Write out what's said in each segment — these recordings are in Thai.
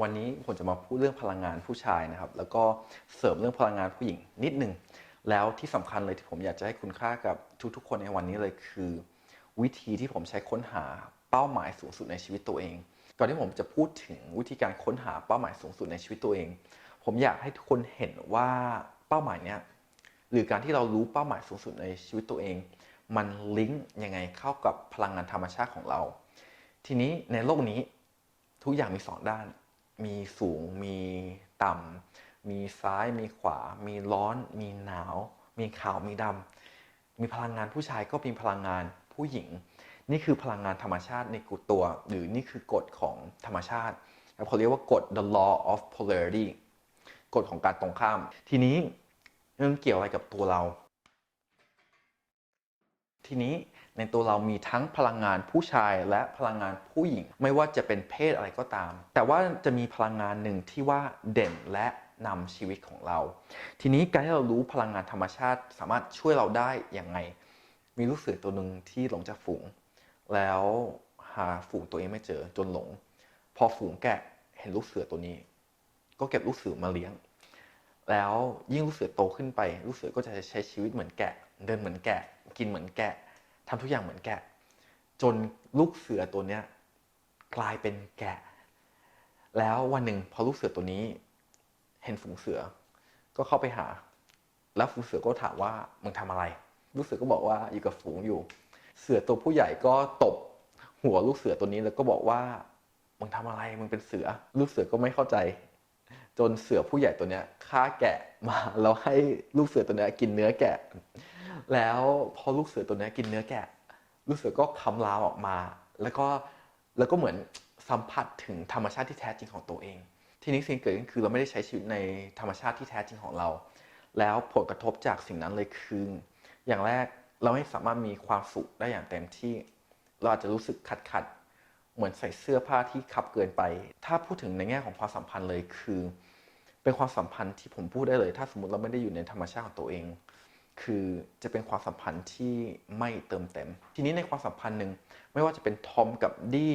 วันนี้ผมจะมาพูดเรื่องพลังงานผู้ชายนะครับ แล้วก็เสริมเรื่องพลังงานผู้หญิงนิดหนึ่งแล้วที่สำคัญเลยที่ผมอยากจะให้คุณค่ากับทุกๆ คนในวันนี้เลยคือ วิธีที่ผมใช้ค้นหาเป้าหมายสูงสุดในชีวิตตัวเอง ก่อนที่ผมจะพูดถึงวิธีการค้นหาเป้าหมายสูงสุดในชีวิตตัวเอง ผมอยากให้ทุกคนเห็นว่าเป้าหมายเนี้ยหรือการที่เรารู้เป้าหมายสูงสุดในชีวิตตัวเอง มันลิงก์ยังไงเข้ากับพลังงานธรรมชาติของเรา ทีนี้ในโลกนี้ทุกอย่างมีสองด้าน มีสูง มีต่ำ มีซ้าย มีขวา มีร้อน มีหนาว มีขาว มีดำ มีพลังงานผู้ชายก็มีพลังงานผู้หญิง นี่คือพลังงานธรรมชาติในกุตัว หรือนี่คือกฎของธรรมชาติเขาเรียกว่ากฎ the law of polarity กฎของการตรงข้าม ทีนี้มันเกี่ยวอะไรกับตัวเรา ทีนี้ ในตัวเรามีทั้งพลังงานผู้ชายและพลังงานผู้หญิง ไม่ว่าจะเป็นเพศอะไรก็ตาม แต่ว่าจะมีพลังงานหนึ่งที่ว่าเด่นและนำชีวิตของเรา ทีนี้การที่เรารู้พลังงานธรรมชาติสามารถช่วยเราได้อย่างไง มีลูกเสือตัวหนึ่งที่หลงจากฝูง แล้วหาฝูงตัวเองไม่เจอจนหลง พอฝูงแกะเห็นลูกเสือตัวนี้ ก็เก็บลูกเสือมาเลี้ยง แล้วยิ่งลูกเสือโตขึ้นไป ลูกเสือก็จะใช้ชีวิตเหมือนแกะ เดินเหมือนแกะ กินเหมือนแกะ ทำทุกอย่างเหมือนแกะ จนลูกเสือตัวเนี้ยกลายเป็นแกะ แล้ววันหนึ่งพอลูกเสือตัวนี้ เห็นฝูงเสือ ก็เข้าไปหา แล้วฝูงเสือก็ถามว่ามึงทำอะไร ลูกเสือก็บอกว่าอยู่กับฝูงอยู่ เสือตัวผู้ใหญ่ก็ตบหัวลูกเสือตัวนี้แล้วก็บอกว่ามึงทำอะไรมึงเป็นเสือ ลูกเสือก็ไม่เข้าใจ จนเสือผู้ใหญ่ตัวเนี้ยฆ่าแกะมาแล้วให้ลูกเสือตัวเนี้ยกินเนื้อแกะ แล้วพอลูกเสือตัวนี้กินเนื้อแกะ ลูกเสือก็คำรามออกมา แล้วก็แล้วก็เหมือนสัมผัสถึงธรรมชาติที่แท้จริงของตัวเอง ทีนี้สิ่งเกิดขึ้นคือเราไม่ได้ใช้ชีวิตในธรรมชาติที่แท้จริงของเรา แล้วผลกระทบจากสิ่งนั้นเลยคือ อย่างแรกเราไม่สามารถมีความสุขได้อย่างเต็มที่ เราอาจจะรู้สึกขัดขัดเหมือนใส่เสื้อผ้าที่ขับเกินไป ถ้าพูดถึงในแง่ของความสัมพันธ์เลยคือ เป็นความสัมพันธ์ที่ผมพูดได้เลย ถ้าสมมติเราไม่ได้อยู่ในธรรมชาติของตัวเอง คือจะเป็นความสัมพันธ์ที่ไม่เติมเต็ม ทีนี้ในความสัมพันธ์หนึ่งไม่ว่าจะเป็นทอมกับดี้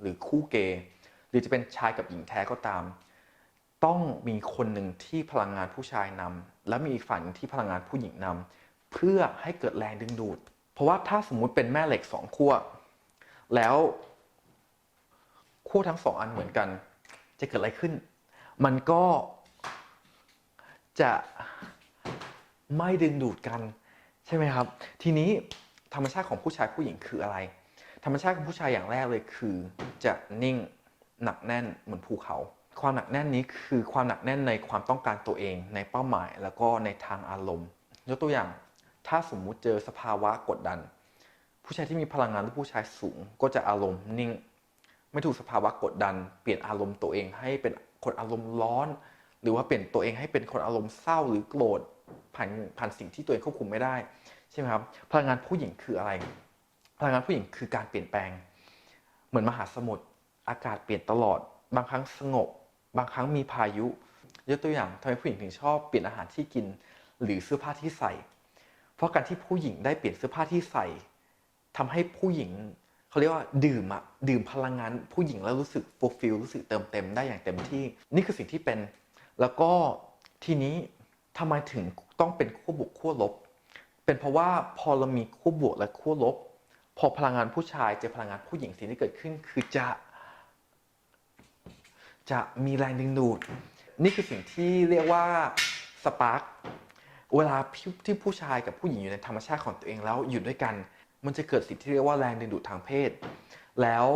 หรือคู่เกย์หรือจะเป็นชายกับหญิงแท้ก็ตาม ต้องมีคนหนึ่งที่พลังงานผู้ชายนำและมีอีกฝ่ายหนึ่งที่พลังงานผู้หญิงนำเพื่อให้เกิดแรงดึงดูด เพราะว่าถ้าสมมุติเป็นแม่เหล็กสองขั้วแล้วขั้วทั้งสองอันเหมือนกัน จะเกิดอะไรขึ้น มันก็จะ ไม่ดึงดูดกันใช่ไหมครับ ทีนี้ธรรมชาติของผู้ชายผู้หญิงคืออะไร ธรรมชาติของผู้ชายอย่างแรกเลยคือ จะนิ่งหนักแน่นเหมือนภูเขา ความหนักแน่นนี้คือความหนักแน่นในความต้องการตัวเอง ในเป้าหมาย แล้วก็ในทางอารมณ์ยกตัวอย่าง ถ้าสมมุติเจอสภาวะกดดัน ผู้ชายที่มีพลังงานหรือผู้ชายสูง ก็จะอารมณ์นิ่ง ไม่ถูกสภาวะกดดัน เปลี่ยนอารมณ์ตัวเองให้เป็นคนอารมณ์ร้อน หรือว่าเปลี่ยนตัวเองให้เป็นคนอารมณ์เศร้าหรือโกรธ ผ่านผ่านสิ่งที่ตัวเองควบคุมไม่ได้ใช่ไหมครับพลังงานผู้หญิงคืออะไร พลังงานผู้หญิงคือการเปลี่ยนแปลง เหมือนมหาสมุทรอากาศเปลี่ยนตลอด บางครั้งสงบ บางครั้งมีพายุยกตัวอย่างทำไมผู้หญิงถึงชอบเปลี่ยนอาหารที่กินหรือเสื้อผ้าที่ใส่ เพราะการที่ผู้หญิงได้เปลี่ยนเสื้อผ้าที่ใส่ทำให้ผู้หญิงเขาเรียกว่าดื่มอะดื่มพลังงานผู้หญิงแล้วรู้สึก fulfill รู้สึกเติมเต็มได้อย่างเต็มที่ นี่คือสิ่งที่เป็น แล้วก็ทีนี้ ทำไมถึงต้องเป็นขั้วบวกขั้วลบ เป็นเพราะว่าพอเรามีขั้วบวกและขั้วลบ พอพลังงานผู้ชายเจอพลังงานผู้หญิงสิ่งที่เกิดขึ้นคือจะ จะมีแรงดึงดูด นี่คือสิ่งที่เรียกว่าสปาร์กเวลาที่ผู้ชายกับผู้หญิงอยู่ในธรรมชาติของตัวเองแล้วอยู่ด้วยกัน มันจะเกิดสิ่งที่เรียกว่าแรงดึงดูดทางเพศ แล้ว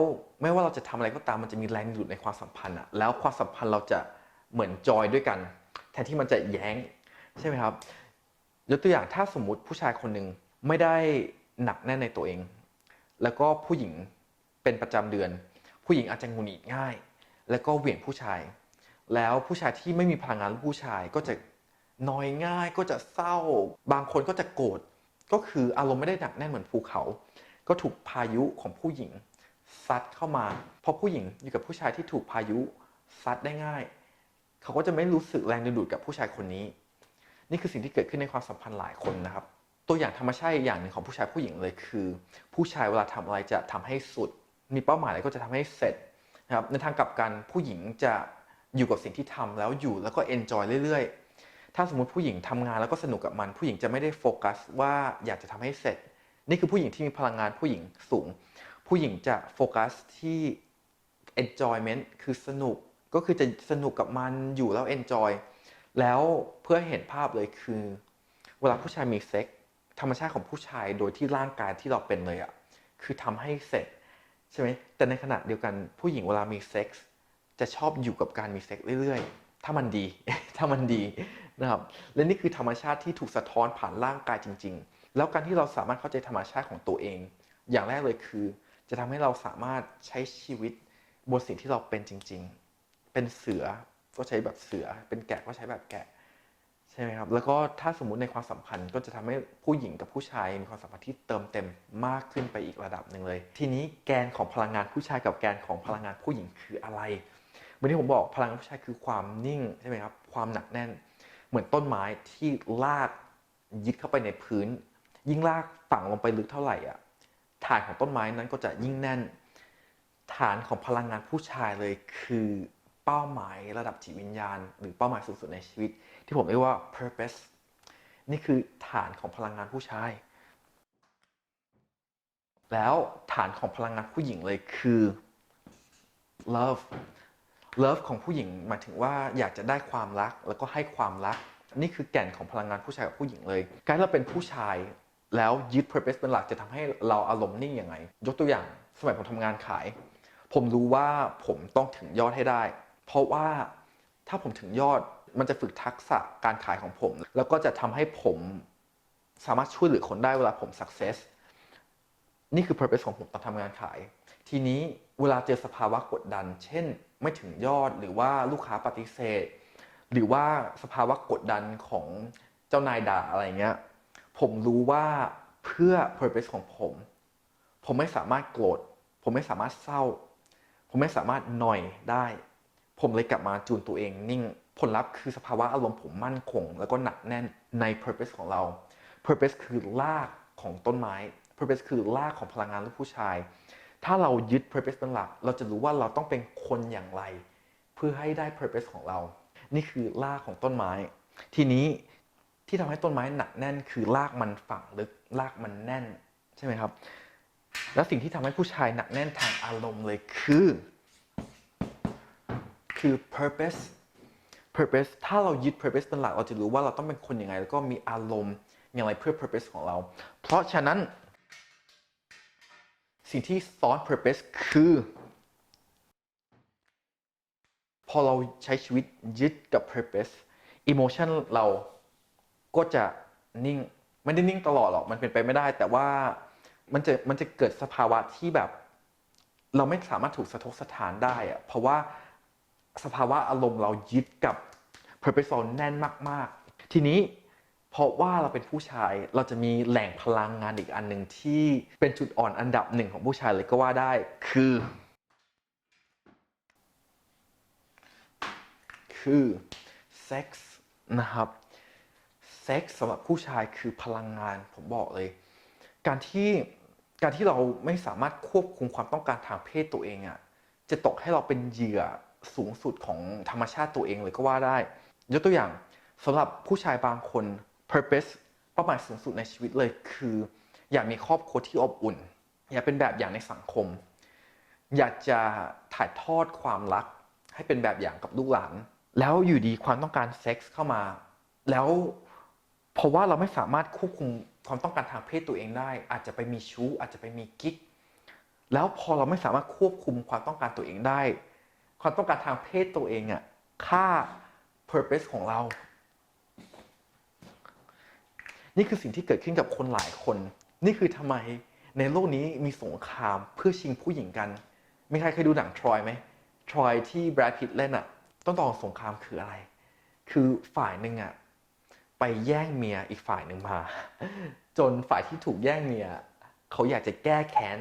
ไม่ว่าเราจะทำอะไรก็ตามมันจะมีแรงดึงดูดในความสัมพันธ์อะแล้วความสัมพันธ์เราจะเหมือนจอยด้วยกัน แทนที่มันจะแย้ง ใช่ไหมครับยกตัวอย่างถ้าสมมุติผู้ชายคนหนึ่งไม่ได้หนักแน่นในตัวเอง แล้วก็ผู้หญิงเป็นประจำเดือน ผู้หญิงอาจจะหงุดหงิดง่าย แล้วก็เหวี่ยงผู้ชาย แล้วผู้ชายที่ไม่มีพลังงานผู้ชายก็จะนอยง่ายก็จะเศร้า บางคนก็จะโกรธก็คืออารมณ์ไม่ได้หนักแน่นเหมือนภูเขา ก็ถูกพายุของผู้หญิงซัดเข้ามา เพราะผู้หญิงอยู่กับผู้ชายที่ถูกพายุซัดได้ง่าย เขาก็จะไม่รู้สึกแรงดึงดูดกับผู้ชายคนนี้ นี่คือสิ่งที่เกิดขึ้นในความสัมพันธ์หลายคนนะครับ ตัวอย่างธรรมชาติอย่างหนึ่งของผู้ชายผู้หญิงเลยคือ ผู้ชายเวลาทำอะไรจะทำให้สุด มีเป้าหมายอะไรก็จะทำให้เสร็จนะครับในทางกลับกันผู้หญิงจะอยู่กับสิ่งที่ทำแล้วอยู่แล้วก็ enjoy เรื่อยๆ ถ้าสมมติผู้หญิงทำงานแล้วก็สนุกกับมัน ผู้หญิงจะไม่ได้โฟกัสว่าอยากจะทำให้เสร็จ นี่คือผู้หญิงที่มีพลังงานผู้หญิงสูง ผู้หญิงจะโฟกัสที่ enjoyment คือสนุกก็คือจะสนุกกับมันอยู่แล้ว enjoy แล้วเพื่อเห็นภาพเลยคือ เวลาผู้ชายมีเซ็กส์ธรรมชาติของผู้ชายโดยที่ร่างกายที่เราเป็นเลยอะคือทำให้เสร็จใช่ไหมแต่ในขณะเดียวกันผู้หญิงเวลามีเซ็กส์จะชอบอยู่กับการมีเซ็กส์เรื่อยๆ ถ้ามันดี ถ้ามันดีนะครับและนี่คือธรรมชาติที่ถูกสะท้อนผ่านร่างกายจริง ๆ แล้วการที่เราสามารถเข้าใจธรรมชาติของตัวเอง อย่างแรกเลยคือ จะทำให้เราสามารถใช้ชีวิตบนสิ่งที่เราเป็นจริง ๆ เป็นเสือ ก็ใช้แบบเสือ เป็นแกะก็ใช้แบบแกะใช่ไหมครับ แล้วก็ถ้าสมมุติในความสัมพันธ์ก็จะทำให้ผู้หญิงกับผู้ชายมีความสัมพันธ์ที่เติมเต็มมากขึ้นไปอีกระดับหนึ่งเลย ทีนี้แกนของพลังงานผู้ชายกับแกนของพลังงานผู้หญิงคืออะไรเหมือนที่ผมบอกพลังงานผู้ชายคือความนิ่งใช่ไหมครับ ความหนักแน่น เหมือนต้นไม้ที่ลากยึดเข้าไปในพื้น ยิ่งลากฝังลงไปลึกเท่าไหร่อะฐานของต้นไม้นั้นก็จะยิ่งแน่น ฐานของพลังงานผู้ชายเลยคือ เป้าหมายระดับจิตวิญญาณ หรือเป้าหมายสูงสุดในชีวิต ที่ผมเรียกว่า purpose นี่คือฐานของพลังงานผู้ชาย แล้วฐานของพลังงานผู้หญิงเลยคือ love love ของผู้หญิงหมายถึงว่าอยากจะได้ความรักแล้วก็ให้ความรัก นี่คือแก่นของพลังงานผู้ชายกับผู้หญิงเลย การเราเป็นผู้ชายแล้วยึด purpose เป็นหลักจะทำให้เราอารมณ์นิ่งยังไง ยกตัวอย่างสมัยผมทำงานขาย ผมรู้ว่าผมต้องถึงยอดให้ได้ เพราะว่าถ้าผมถึงยอดมันจะฝึกทักษะการขายของผม แล้วก็จะทำให้ผมสามารถช่วยเหลือคนได้เวลาผม success นี่คือ purpose ของผมตอนทำงานขาย ทีนี้เวลาเจอสภาวะกดดัน เช่น ไม่ถึงยอดหรือว่าลูกค้าปฏิเสธ หรือว่าสภาวะกดดันของเจ้านายด่าอะไรเงี้ย ผมรู้ว่าเพื่อ purpose ของผม ผมไม่สามารถโกรธ ผมไม่สามารถเศร้า ผมไม่สามารถหน่อยได้ ผมเลยกลับมาจูนตัวเองนิ่งผลลัพธ์คือสภาวะอารมณ์ผมมั่นคง แล้วก็หนักแน่นใน purpose ของเรา purpose คือรากของต้นไม้ purpose คือรากของพลังงานลูกผู้ชาย ถ้าเรายึด purpose เป็นหลัก เราจะรู้ว่าเราต้องเป็นคนอย่างไร เพื่อให้ได้ purpose ของเรา นี่คือรากของต้นไม้ ทีนี้ที่ทำให้ต้นไม้หนักแน่น คือรากมันฝังลึกรากมันแน่นใช่ไหมครับ แล้วสิ่งที่ทำให้ผู้ชายหนักแน่นทางอารมณ์เลยคือ คือ purpose purpose ถ้าเรายึด purpose เป็นหลักเราจะรู้ว่าเราต้องเป็นคนยังไง แล้วก็มีอารมณ์อย่างไรเพื่อ purpose ของเรา เพราะฉะนั้น สิ่งที่ซ้อน purpose คือ พอเราใช้ชีวิตยึดกับ purpose emotion เราก็จะนิ่งไม่ได้นิ่งตลอดหรอกมันเป็นไปไม่ได้ แต่ว่ามันจะมันจะเกิดสภาวะที่แบบ เราไม่สามารถถูกสะทกสถานได้อะเพราะว่า สภาวะอารมณ์เรายึดกับ purpose เราแน่นมาก ๆ ทีนี้เพราะว่าเราเป็นผู้ชายเราจะมีแหล่งพลังงานอีกอันหนึ่งที่เป็นจุดอ่อนอันดับหนึ่งของผู้ชายเลยก็ว่าได้คือ คือเซ็กส์นะครับเซ็กส์สำหรับผู้ชายคือพลังงานผมบอกเลย การที่การที่เราไม่สามารถควบคุมความต้องการทางเพศตัวเองอะ่ะจะตกให้เราเป็นเหยื่อ สูงสุดของธรรมชาติตัวเองเลยก็ว่าได้ ยกตัวอย่างสำหรับผู้ชายบางคน purpose เป้าหมายสูงสุดในชีวิตเลยคือ อยากมีครอบครัวที่อบอุ่น อยากเป็นแบบอย่างในสังคม อยากจะถ่ายทอดความรัก ให้เป็นแบบอย่างกับลูกหลาน แล้วอยู่ดีความต้องการเซ็กส์เข้ามา แล้วเพราะว่าเราไม่สามารถควบคุมความต้องการทางเพศตัวเองได้ อาจจะไปมีชู้อาจจะไปมีกิ๊กแล้วพอเราไม่สามารถควบคุมความต้องการตัวเองได้ ความต้องการทางเพศตัวเองอะค่า purpose ของเรา นี่คือสิ่งที่เกิดขึ้นกับคนหลายคน นี่คือทำไมในโลกนี้มีสงครามเพื่อชิงผู้หญิงกัน มีใครเคยดูหนังทรอยไหมทรอยที่แบรดพิตต์เล่นอะต้นตอของสงครามคืออะไร คือฝ่ายหนึ่งอะไปแย่งเมียอีกฝ่ายหนึ่งมา จนฝ่ายที่ถูกแย่งเมียเขาอยากจะแก้แค้น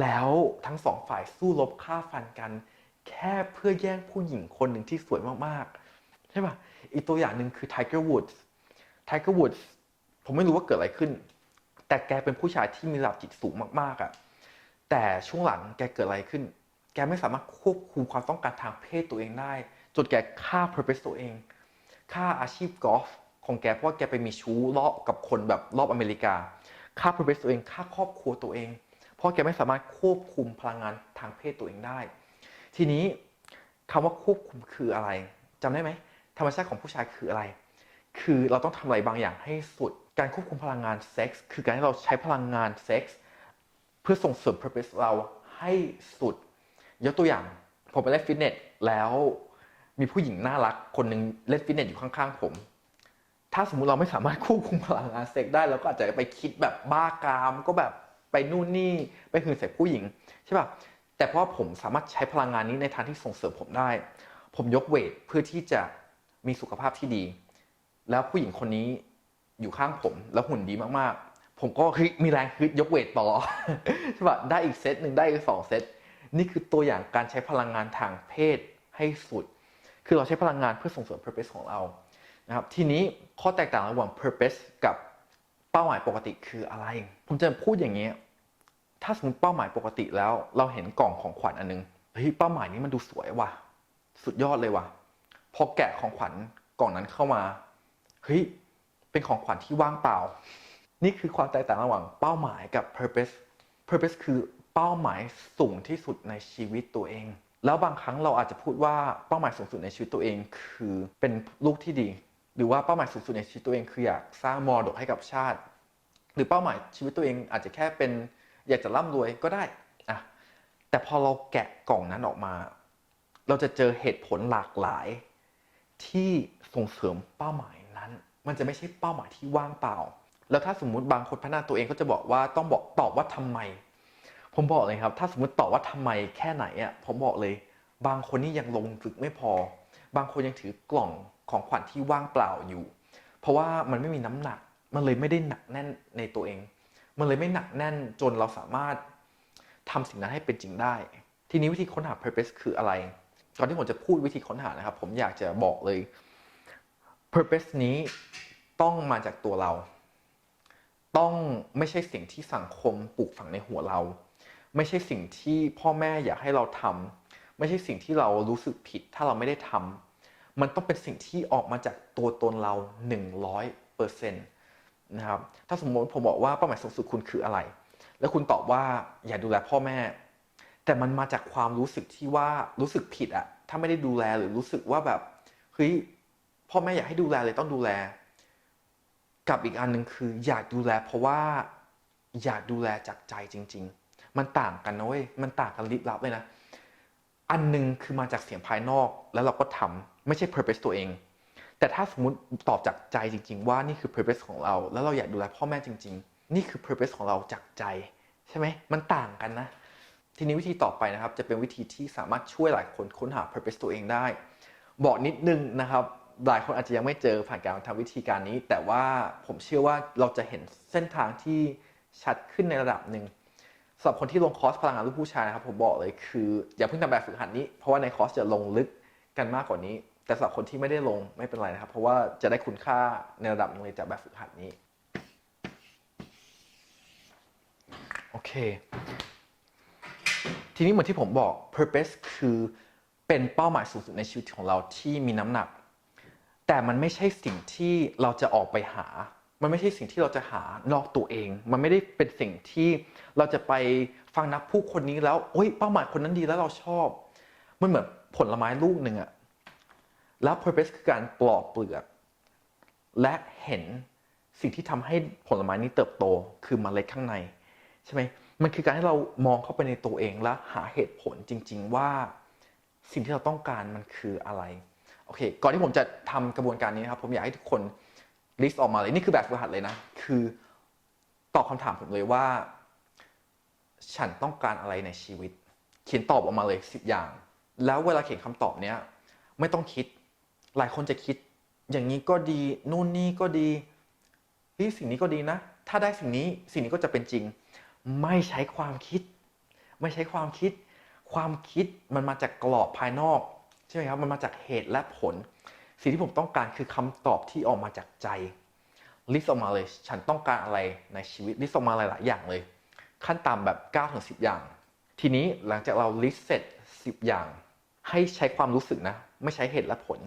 แล้วทั้งสองฝ่ายสู้รบฆ่าฟันกัน แค่เพื่อแย่งผู้หญิงคนหนึ่งที่สวยมากๆ ใช่ปะอีกตัวอย่างหนึ่งคือไทเกอร์วูดส์ไทเกอร์วูดส์ผมไม่รู้ว่าเกิดอะไรขึ้น แต่แกเป็นผู้ชายที่มีระดับจิตสูงมากๆอะ่ะแต่ช่วงหลังแกเกิดอะไรขึ้น แกไม่สามารถควบคุมความต้องการทางเพศตัวเองได้ จนแกฆ่า purpose ตัวเอง ฆ่าอาชีพกอล์ฟของแกเพราะว่าแกไปมีชู้รอบกับคนแบบรอบอเมริกา ฆ่า purpose ตัวเอง ฆ่าครอบครัวตัวเอง เพราะแกไม่สามารถควบคุมพลังงานทางเพศตัวเองได้ ทีนี้คำว่าควบคุมคืออะไรจำได้ไหมธรรมชาติของผู้ชายคืออะไร คือเราต้องทำอะไรบางอย่างให้สุด การควบคุมพลังงานเซ็กส์คือการที่เราใช้พลังงานเซ็กส์เพื่อส่งเสริม purpose เราให้สุด ยกตัวอย่างผมไปเล่นฟิตเนสแล้วมีผู้หญิงน่ารักคนหนึ่งเล่นฟิตเนสอยู่ข้างๆผม ถ้าสมมุติเราไม่สามารถควบคุมพลังงานเซ็กส์ได้เราก็อาจจะไปคิดแบบบ้ากามก็แบบไปนู่นนี่ไปหืนใส่ผู้หญิงใช่ป่ะ แต่เพราะว่าผมสามารถใช้พลังงานนี้ในทางที่ส่งเสริมผมได้ ผมยกเวทเพื่อที่จะมีสุขภาพที่ดี แล้วผู้หญิงคนนี้อยู่ข้างผมแล้วหุ่นดีมากๆ ผมก็ฮ้ยมีแรงฮึดยกเวทต่อใช่ปะได้อีกเซตหนึ่งได้อีกสองเซตนี่คือตัวอย่างการใช้พลังงานทางเพศให้สุด คือเราใช้พลังงานเพื่อส่งเสริม purpose ของเรานะครับทีนี้ข้อแตกต่างระหว่าง purpose กับเป้าหมายปกติคืออะไร ผมจะพูดอย่างนี้ ถ้าสมมติเป้าหมายปกติแล้ว เราเห็นกล่องของขวัญอันนึงเฮ้ยเป้าหมายนี้มันดูสวยว่ะ สุดยอดเลยว่ะพอแกะของขวัญกล่องนั้นเข้ามาเฮ้ยเป็นของขวัญที่ว่างเปล่า นี่คือความแตกต่างระหว่างเป้าหมายกับ purpose purpose คือเป้าหมายสูงที่สุดในชีวิตตัวเอง แล้วบางครั้งเราอาจจะพูดว่าเป้าหมายสูงสุดในชีวิตตัวเอง คือเป็นลูกที่ดี หรือว่าเป้าหมายสูงสุดในชีวิตตัวเอง คืออยากสร้างมรดกให้กับชาติ หรือเป้าหมายชีวิตตัวเองอาจจะแค่เป็น อยากจะร่ำรวยก็ได้อะแต่พอเราแกะกล่องนั้นออกมา เราจะเจอเหตุผลหลากหลาย ที่ส่งเสริมเป้าหมายนั้น มันจะไม่ใช่เป้าหมายที่ว่างเปล่า แล้วถ้าสมมุติบางคนพัฒนาตัวเองก็จะบอกว่าต้องบอกตอบว่าทำไม ผมบอกเลยครับ ถ้าสมมติตอบว่าทำไมแค่ไหนอะผมบอกเลย บางคนนี่ยังลงฝึกไม่พอ บางคนยังถือกล่องของขวัญที่ว่างเปล่าอยู่ เพราะว่ามันไม่มีน้ำหนัก มันเลยไม่ได้หนักแน่นในตัวเอง มันเลยไม่หนักแน่นจนเราสามารถทำสิ่งนั้นให้เป็นจริงได้ ทีนี้วิธีค้นหา purpose คืออะไร ก่อนที่ผมจะพูดวิธีค้นหานะครับ ผมอยากจะบอกเลย purpose นี้ต้องมาจากตัวเรา ต้องไม่ใช่สิ่งที่สังคมปลูกฝังในหัวเรา ไม่ใช่สิ่งที่พ่อแม่อยากให้เราทำไม่ใช่สิ่งที่เรารู้สึกผิดถ้าเราไม่ได้ทำมันต้องเป็นสิ่งที่ออกมาจากตัวตนเรา 100%เปอร์เซ็นต์ นะครับ ถ้าสมมติผมบอกว่าเป้าหมายสูงสุดคุณคืออะไร แล้วคุณตอบว่าอยากดูแลพ่อแม่ แต่มันมาจากความรู้สึกที่ว่ารู้สึกผิดอะถ้าไม่ได้ดูแลหรือรู้สึกว่าแบบเฮ้ยพ่อแม่อยากให้ดูแลเลยต้องดูแล กับอีกอันหนึ่งคือ อยากดูแล เพราะว่าอยากดูแลจากใจจริง ๆ มันต่างกันนะเว้ยมันต่างกันลิบลับเลยนะ อันหนึ่งคือมาจากเสียงภายนอกแล้วเราก็ทำไม่ใช่ purpose ตัวเอง แต่ถ้าสมมติตอบจากใจจริง ๆ ว่านี่คือ purpose ของเรา แล้วเราอยากดูแลพ่อแม่จริง ๆ นี่คือ purpose ของเราจากใจ ใช่ไหมมันต่างกันนะ ทีนี้วิธีต่อไปนะครับ จะเป็นวิธีที่สามารถช่วยหลายคนค้นหา purpose ตัวเองได้ บอกนิดนึงนะครับหลายคนอาจจะยังไม่เจอผ่านการทำวิธีการนี้ แต่ว่าผมเชื่อว่าเราจะเห็นเส้นทางที่ชัดขึ้นในระดับหนึ่งสำหรับคนที่ลงคอร์สพลังงานลูกผู้ชายนะครับผมบอกเลยคืออย่าเพิ่งทำแบบฝึกหัดนี้เพราะว่าในคอร์สจะลงลึกกันมากกว่านี้ แต่สำหรับคนที่ไม่ได้ลงไม่เป็นไรนะครับ เพราะว่าจะได้คุณค่าในระดับนึงเลยจากแบบฝึกหัดนี้ โอเค ทีนี้เหมือนที่ผมบอก purpose คือเป็นเป้าหมายสูงสุดในชีวิตของเราที่มีน้ำหนัก แต่มันไม่ใช่สิ่งที่เราจะออกไปหา มันไม่ใช่สิ่งที่เราจะหานอกตัวเอง มันไม่ได้เป็นสิ่งที่เราจะไปฟังนักผู้คนนี้แล้วโอ้ยเป้าหมายคนนั้นดีแล้วเราชอบ มันเหมือนผลไม้ลูกหนึ่งอะ แล้ว purpose คือการปลอกเปลือก และเห็นสิ่งที่ทำให้ผลไม้นี้เติบโตคือเมล็ดข้างใน ใช่ไหมมันคือการให้เรามองเข้าไปในตัวเองและหาเหตุผลจริง ๆ ว่าสิ่งที่เราต้องการมันคืออะไรโอเค ก่อนที่ผมจะทำกระบวนการนี้นะครับ ผมอยากให้ทุกคนลิสต์ออกมาเลย นี่คือแบบฝึกหัดเลยนะ คือตอบคำถามผมเลยว่า ฉันต้องการอะไรในชีวิต เขียนตอบออกมาเลยสิบอย่าง แล้วเวลาเขียนคำตอบเนี้ย ไม่ต้องคิด หลายคนจะคิดอย่างนี้ก็ดีนู่นนี่ก็ดีเฮ้ยสิ่งนี้ก็ดีนะ ถ้าได้สิ่งนี้สิ่งนี้ก็จะเป็นจริง ไม่ใช้ความคิด ไม่ใช้ความคิด ความคิดมันมาจากกรอบภายนอกใช่ไหมครับมันมาจากเหตุและผล สิ่งที่ผมต้องการคือคำตอบที่ออกมาจากใจลิสต์ออกมาเลย ฉันต้องการอะไรในชีวิตลิสต์ออกมาหลาย ๆ อย่างเลย ขั้นต่ำแบบ9ถึง10 อย่าง ทีนี้หลังจากเราลิสต์เสร็จ 10 อย่าง ให้ใช้ความรู้สึกนะ ไม่ใช้เหตุและผล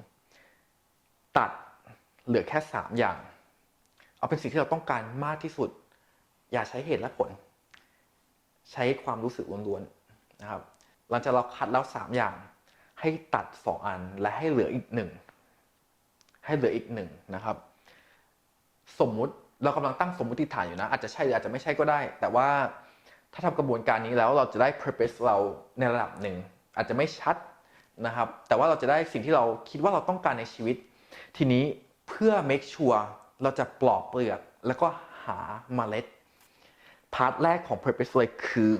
ตัดเหลือแค่ 3 อย่าง เอาเป็นสิ่งที่เราต้องการมากที่สุด อย่าใช้เหตุและผล ใช้ความรู้สึกล้วนๆนะครับหลังจากเราคัดแล้ว 3 อย่าง ให้ตัด 2 อันและให้เหลืออีกหนึ่งให้เหลืออีกหนึ่งนะครับ สมมุติเรากำลังตั้งสมมติฐานอยู่นะ อาจจะใช่หรืออาจจะไม่ใช่ก็ได้ แต่ว่าถ้าทำกระบวนการนี้แล้วเราจะได้ purpose เราในระดับหนึ่งอาจจะไม่ชัดนะครับ แต่ว่าเราจะได้สิ่งที่เราคิดว่าเราต้องการในชีวิต ทีนี้เพื่อ make sure เราจะปลอกเปลือกแล้วก็หาเมล็ด พาร์ทแรกของ purpose เลยคือ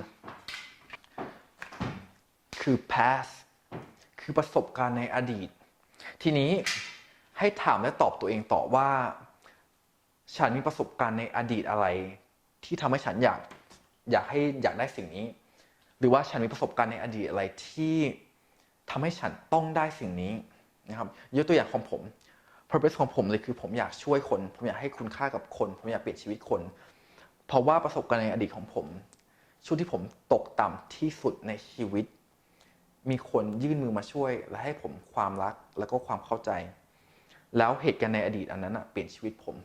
คือ past คือประสบการณ์ในอดีต ทีนี้ให้ถามและตอบตัวเองต่อว่า ฉันมีประสบการณ์ในอดีตอะไร ที่ทำให้ฉันอยากอยากให้อยากได้สิ่งนี้ หรือว่าฉันมีประสบการณ์ในอดีตอะไรที่ทำให้ฉันต้องได้สิ่งนี้นะครับยกตัวอย่างของผม purpose ของผมเลยคือผมอยากช่วยคน ผมอยากให้คุณค่ากับคน ผมอยากเปลี่ยนชีวิตคน เพราะว่าประสบการณ์ในอดีตของผม ช่วงที่ผมตกต่ำที่สุดในชีวิต มีคนยื่นมือมาช่วย และให้ผมความรักแล้วก็ความเข้าใจ แล้วเหตุการณ์ในอดีตอันนั้นอะเปลี่ยนชีวิตผม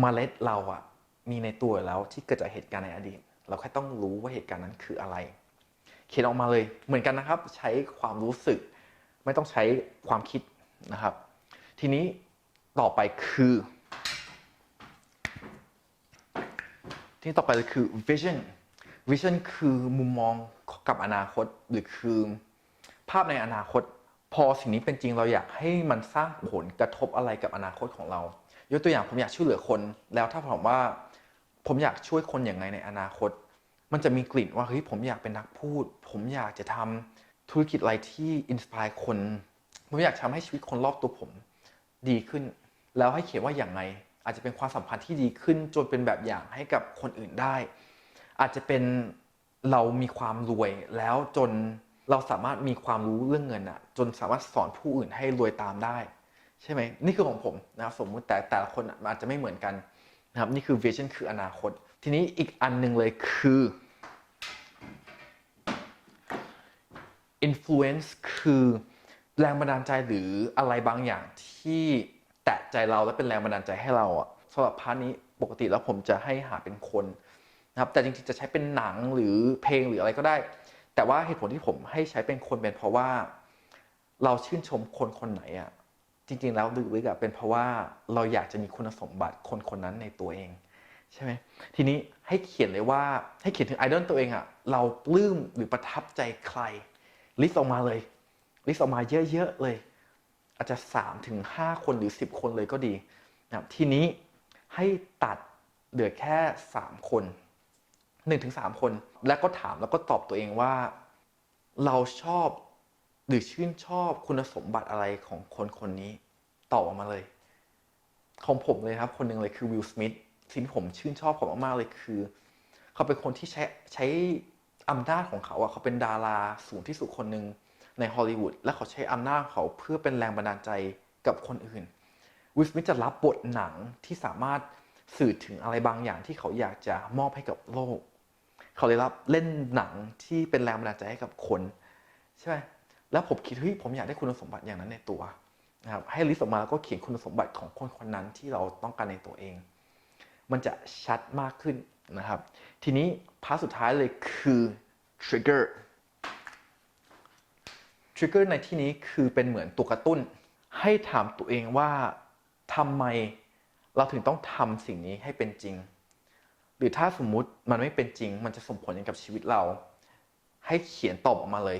เมล็ดเราอะมีในตัวแล้วที่เกิดจากเหตุการณ์ในอดีต เราแค่ต้องรู้ว่าเหตุการณ์นั้นคืออะไร เขียนออกมาเลยเหมือนกันนะครับ ใช้ความรู้สึก ไม่ต้องใช้ความคิดนะครับ ทีนี้ต่อไปคือ ทีนี้ต่อไปเลยคือ vision vision คือมุมมองกับอนาคตหรือคือ ภาพในอนาคต พอสิ่งนี้เป็นจริงเราอยากให้มันสร้างผลกระทบอะไรกับอนาคตของเรา ยกตัวอย่างผมอยากช่วยเหลือคน แล้วถ้าผมว่า ผมอยากช่วยคนอย่างไรในอนาคต มันจะมีกลิ่นว่าเฮ้ยผมอยากเป็นนักพูด ผมอยากจะทำธุรกิจอะไรที่อินสปายคน ผมอยากทำให้ชีวิตคนรอบตัวผม ดีขึ้น แล้วให้เขียนว่าอย่างไรอาจจะเป็นความสัมพันธ์ที่ดีขึ้นจนเป็นแบบอย่างให้กับคนอื่นได้ อาจจะเป็นเรามีความรวยแล้วจนเราสามารถมีความรู้เรื่องเงินอะจนสามารถสอนผู้อื่นให้รวยตามได้ ใช่ไหมนี่คือของผมนะครับสมมุติแต่แต่ละคนอาจจะไม่เหมือนกันนะครับนี่คือ vision คืออนาคต ทีนี้อีกอันหนึ่งเลยคือ influence คือ แรงบันดาลใจหรืออะไรบางอย่างที่แตะใจเราและเป็นแรงบันดาลใจให้เราอะสำหรับพาร์ทนี้ปกติแล้วผมจะให้หาเป็นคนนะครับแต่จริงๆจะใช้เป็นหนังหรือเพลงหรืออะไรก็ได้ แต่ว่าเหตุผลที่ผมให้ใช้เป็นคนเป็นเพราะว่า เราชื่นชมคนคนไหนอะจริง ๆ แล้วลึกๆอะเป็นเพราะว่าเราอยากจะมีคุณสมบัติคนคนนั้นในตัวเองใช่ไหมทีนี้ให้เขียนเลยว่าให้เขียนถึงไอดอลตัวเองอะเราปลื้มหรือประทับใจใครลิสต์ออกมาเลย ลิสต์ออกมาเยอะๆเลย อาจจะ3ถึง5คนหรือ 10 คนเลยก็ดีนะครับทีนี้ให้ตัดเหลือแค่ 3 คน1ถึง3คน แล้วก็ถามแล้วก็ตอบตัวเองว่า เราชอบหรือชื่นชอบคุณสมบัติอะไรของคนคนนี้ตอบออกมาเลย ของผมเลยครับ คนหนึ่งเลยคือวิลสมิธสิ่งที่ผมชื่นชอบเขามากๆเลยคือ เขาเป็นคนที่ใช้ใช้อำนาจของเขาอะเขาเป็นดาราสูงที่สุดคนหนึ่ง ในฮอลลีวูดและเขาใช้อำนาจเขาเพื่อเป็นแรงบันดาลใจกับคนอื่นวิสมิธจะรับบทหนังที่สามารถสื่อถึงอะไรบางอย่างที่เขาอยากจะมอบให้กับโลก เขาเลยรับเล่นหนังที่เป็นแรงบันดาลใจให้กับคนใช่ไหมแล้วผมคิดเฮ้ยผมอยากได้คุณสมบัติอย่างนั้นในตัวนะครับให้ลิสต์ออกมาแล้วก็เขียนคุณสมบัติของคนคนนั้นที่เราต้องการในตัวเอง มันจะชัดมากขึ้นนะครับ ทีนี้พาร์ทสุดท้ายเลยคือ trigger trigger ในที่นี้คือเป็นเหมือนตัวกระตุ้น ให้ถามตัวเองว่าทำไมเราถึงต้องทำสิ่งนี้ให้เป็นจริง หรือถ้าสมมุติมันไม่เป็นจริง มันจะส่งผลยังกับชีวิตเรา ให้เขียนตอบออกมาเลย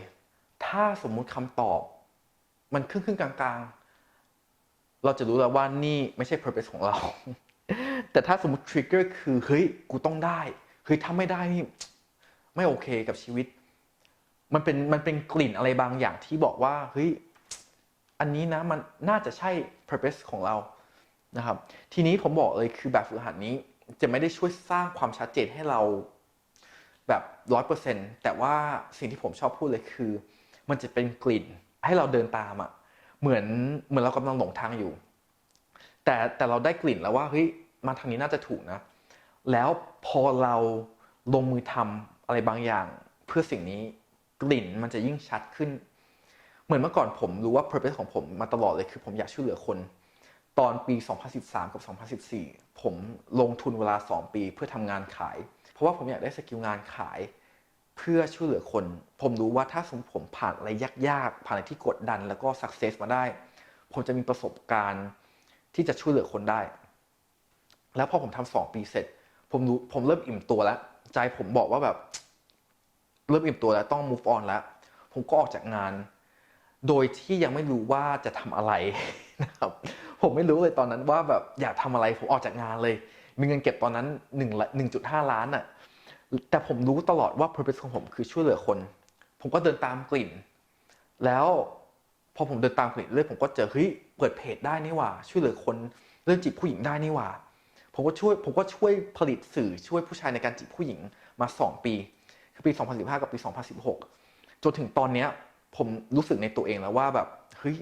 ถ้าสมมุติคำตอบ มันครึ่งครึ่งกลางๆ เราจะรู้แล้วว่านี่ไม่ใช่ purpose ของเรา แต่ถ้าสมมติ trigger คือเฮ้ยกูต้องได้เฮ้ยถ้าไม่ได้นี่ไม่โอเคกับชีวิต มันเป็นมันเป็นกลิ่นอะไรบางอย่างที่บอกว่าเฮ้ยอันนี้นะมันน่าจะใช่ purpose ของเรานะครับทีนี้ผมบอกเลยคือแบบฝึกหัดนี้จะไม่ได้ช่วยสร้างความชัดเจนให้เราแบบร้อยเปอร์เซ็นแต่ว่าสิ่งที่ผมชอบพูดเลยคือ มันจะเป็นกลิ่นให้เราเดินตามอะ่ะเหมือนเหมือนเรากำลังหลงทางอยู่ แต่แต่เราได้กลิ่นแล้วว่าเฮ้ยมาทางนี้น่าจะถูกนะ แล้วพอเราลงมือทำอะไรบางอย่างเพื่อสิ่งนี้ กลิ่นมันจะยิ่งชัดขึ้น เหมือนเมื่อก่อนผมรู้ว่า purpose ของผมมาตลอดเลยคือผมอยากช่วยเหลือคน ตอนปี 2013 กับ 2014 ผมลงทุนเวลา 2 ปีเพื่อทำงานขาย เพราะว่าผมอยากได้สกิลงานขาย เพื่อช่วยเหลือคน ผมรู้ว่าถ้าสมมติผมผ่านอะไรยากๆ ผ่านอะไรที่กดดันแล้วก็สักเซสมาได้ ผมจะมีประสบการณ์ที่จะช่วยเหลือคนได้ แล้วพอผมทำสองปีเสร็จ ผมรู้ผมเริ่มอิ่มตัวแล้ว ใจผมบอกว่าแบบ เริ่มอิ่มตัวแล้วต้อง move on แล้ว ผมก็ออกจากงาน โดยที่ยังไม่รู้ว่าจะทำอะไรนะครับผมไม่รู้เลยตอนนั้นว่าแบบอยากทำอะไรผมออกจากงานเลย มีเงินเก็บตอนนั้น1ละ1.5 ล้านอะ่ะแต่ผมรู้ตลอดว่า purpose ของผมคือช่วยเหลือคน ผมก็เดินตามกลิ่น แล้วพอผมเดินตามกลิ่นเรื่อยผมก็เจอเฮ้ยเปิดเพจได้นี่หว่า ช่วยเหลือคนเรื่องจีบผู้หญิงได้นี่หว่า ผมก็ช่วยผมก็ช่วยผลิตสื่อช่วยผู้ชายในการจีบผู้หญิงมา 2 ปี คือปี 2015 กับปี 2016 จนถึงตอนเนี้ย ผมรู้สึกในตัวเองแล้วว่าแบบเฮ้ย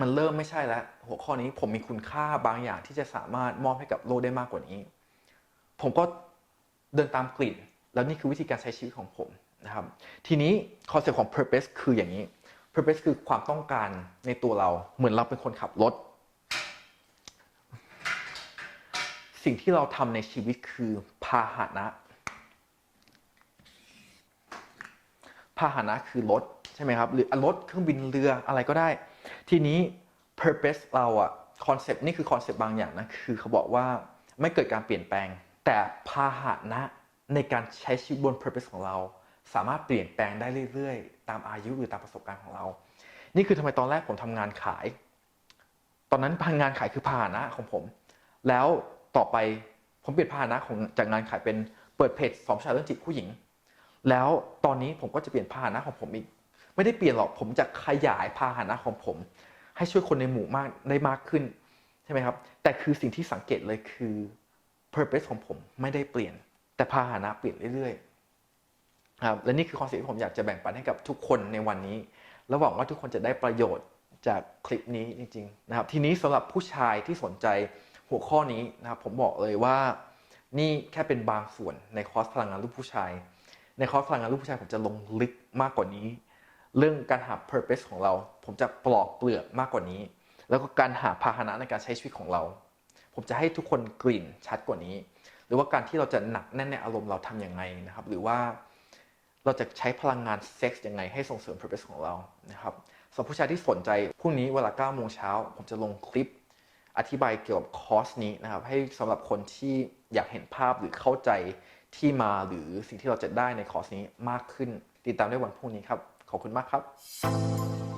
มันเริ่มไม่ใช่แล้ว หัวข้อนี้ผมมีคุณค่าบางอย่างที่จะสามารถมอบให้กับโลกได้มากกว่านี้ ผมก็เดินตามกลิ่น แล้วนี่คือวิธีการใช้ชีวิตของผมนะครับ ทีนี้คอนเซ็ปต์ของ purpose คืออย่างนี้ purpose คือความต้องการในตัวเรา เหมือนเราเป็นคนขับรถ สิ่งที่เราทำในชีวิตคือพาหนะ พาหนะคือรถใช่ไหมครับหรือรถเครื่องบินเรืออะไรก็ได้ ทีนี้ purpose เราอะคอนเซปต์นี่คือคอนเซปต์บางอย่างนะคือเขาบอกว่าไม่เกิดการเปลี่ยนแปลง แต่พาหนะในการใช้ชีวิตบน purpose ของเรา สามารถเปลี่ยนแปลงได้เรื่อยๆ ตามอายุหรือตามประสบการณ์ของเรา นี่คือทำไมตอนแรกผมทำงานขาย ตอนนั้นพางานขายคือพาหนะของผม แล้วต่อไปผมเปลี่ยนพาหนะของจากงานขายเป็นเปิดเพจสอนผู้ชายเรื่องจีบผู้หญิง แล้วตอนนี้ผมก็จะเปลี่ยนพาหนะของผมอีก ไม่ได้เปลี่ยนหรอกผมจะขยายพาหนะของผม ให้ช่วยคนในหมู่มากได้มากขึ้นใช่ไหมครับ แต่คือสิ่งที่สังเกตเลยคือ purpose ของผมไม่ได้เปลี่ยน แต่พาหนะเปลี่ยนเรื่อยๆครับและนี่คือคอนเซ็ปต์ที่ผมอยากจะแบ่งปันให้กับทุกคนในวันนี้และหวังว่าทุกคนจะได้ประโยชน์จากคลิปนี้จริงๆนะครับ ทีนี้สำหรับผู้ชายที่สนใจหัวข้อนี้นะครับผมบอกเลยว่านี่แค่เป็นบางส่วนในคอร์สพลังงานรูปผู้ชาย ในคอร์สพลังงานรูปผู้ชายผมจะลงลึกมากกว่านี้ เรื่องการหา purpose ของเรา ผมจะปลอกเปลือกมากกว่านี้ แล้วก็การหาพาหนะในการใช้ชีวิตของเรา ผมจะให้ทุกคนกลิ่นชัดกว่านี้ หรือว่าการที่เราจะหนักแน่นในอารมณ์เราทำยังไงนะครับ หรือว่าเราจะใช้พลังงานเซ็กส์ยังไงให้ส่งเสริม purpose ของเรานะครับสำหรับผู้ชายที่สนใจพรุ่งนี้เวลา9โมงเช้าผมจะลงคลิปอธิบายเกี่ยวกับคอร์สนี้นะครับ ให้สำหรับคนที่อยากเห็นภาพหรือเข้าใจ ที่มาหรือสิ่งที่เราจะได้ในคอร์สนี้มากขึ้น ติดตามได้วันพรุ่งนี้ครับ ขอบคุณมากครับ